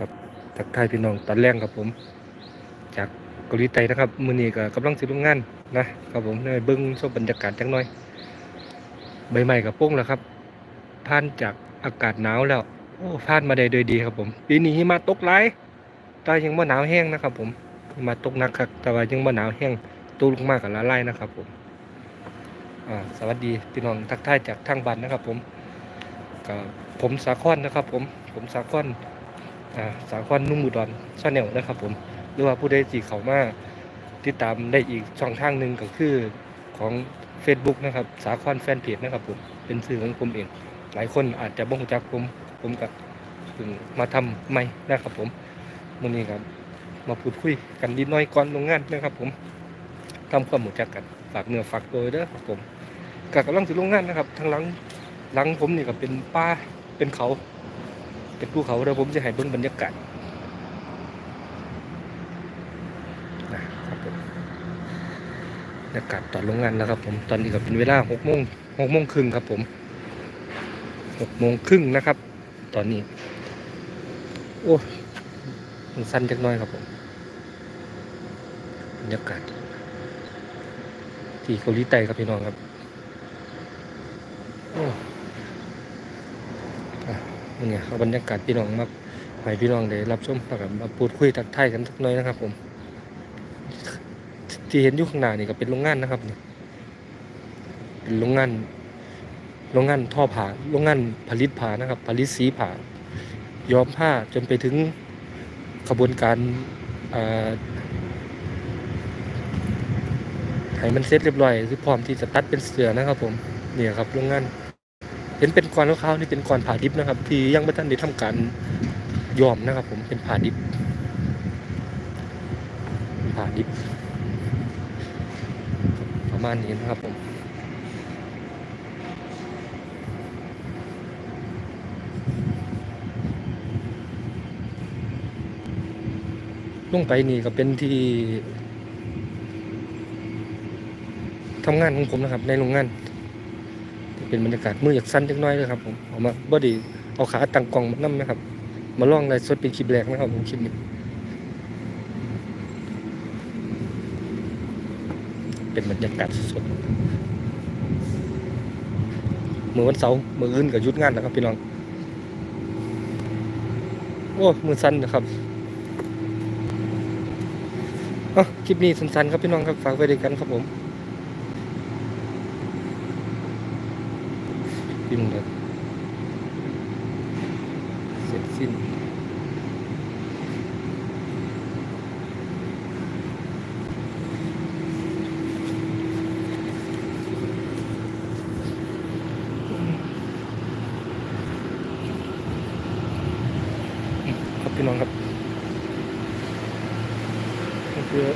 ครับทักทายพี่น้องตอนแรกครับผม จากเกาหลีใต้นะครับมือนี้ก็กำลังสิลงงานนะครับผมได้เบิ่งชมบรรยากาศจังหน่อย ใบไม้กับโป้งแล้วครับผ่านจากอากาศหนาวแล้วโอ้ผ่านมาได้โดยดีครับผมปีนี้หิมะตกหลายแต่ยังบ่หนาวแห้งนะครับ ผมหิมะตกหนักครับแต่ว่ายังบ่หนาวแห้งตกลงมากกับละลายนะครับผมสวัสดีพี่น้องทักทายจากทางบ้านนะครับ ผมก็ผมสาคอนนะครับ ผมผมสาคอน อ่าสาควันนุ่มอุดรชาแนลนะครับผมหรือว่าผู้ใดที่เขามาติดตามได้อีกช่องทางหนึ่งก็คือของ Facebook นะครับสาคอนแฟนเพจนะครับผมเป็นสื่อของผมเอง หลายคนอาจจะบ่รู้จักผมผมก็เพิ่งมาทำใหม่นะครับผมมื้อนี้ครับมาพูดคุยกันนิดหน้อยก่อนลงงานนะครับ ผมทำความรู้จักกันฝากเนื้อฝากตัวเด้อครับผมก็กำลังสิลงงานนะครับทางหลังหลังผมนี่ก็เป็นป่าเป็นเขา เป็นภูเขาเดี๋ยวผมจะให้เบิ่งบรรยากาศนะครับผมบรรยากาศตอนลงงานแล้วครับผมตอนนี้ก็เป็นเวลาหกโมงหกโมงครึ่งครับผมหกโมงครึ่งนะครับ ตอนนี้ โอ้มันสั้นจักน้อยครับผมบรรยากาศที่เกาหลีใต้ครับพี่น้องครับ โอ้ นี่ไงเอาบรรยากาศพี่น้องมาให้พี่น้องได้รับชมแล้วก็มาพูดคุยทักทายกันสักหน่อยนะครับ ผม ที่เห็นอยู่ข้างหน้านี่ก็เป็นโรงงานนะครับนี่เป็นโรงงาน โรงงานท่อผ้าโรงงานผลิตผ้านะครับ ผลิตสีผ้าย้อมผ้าจนไปถึงขบวนการอ่าให้มันเสร็จเรียบร้อยคือพร้อมที่จะตัดเป็นเสือนะครับ ผมเนี่ยครับโรงงาน เห็นเป็นก้อนขาวๆนี่เป็นก้อนผ่าดิบนะครับ ที่ยังไม่ทันได้ทำการย้อมนะครับ ผมเป็นผ่าดิบผ่าดิบ ประมาณนี้นะครับผมลงไปนี่ก็เป็นที่ทำงานของผมนะครับ ในโรงงาน เป็นบรรยากาศมืออยากสั้นจักน้อยเลยครับผมเอามาบ่ไดีเอาขาตั้งกล่องมานั่นะครับ มาล่องในสดเป็นคลิปแรกนะครับผมคลิปนี้เป็นบรรยากาศสดๆมือวันเสาร์มืออื่นกับยุดงานนะครับพี่น้อง โอ้มือสั้นนะครับอะคลิปนี้สั้นๆครับพี่น้องครับฝากไว้ด้วยกันครับผม พิมพ์ครับเสร็จสิ้นครับพี่น้องครับก็คือ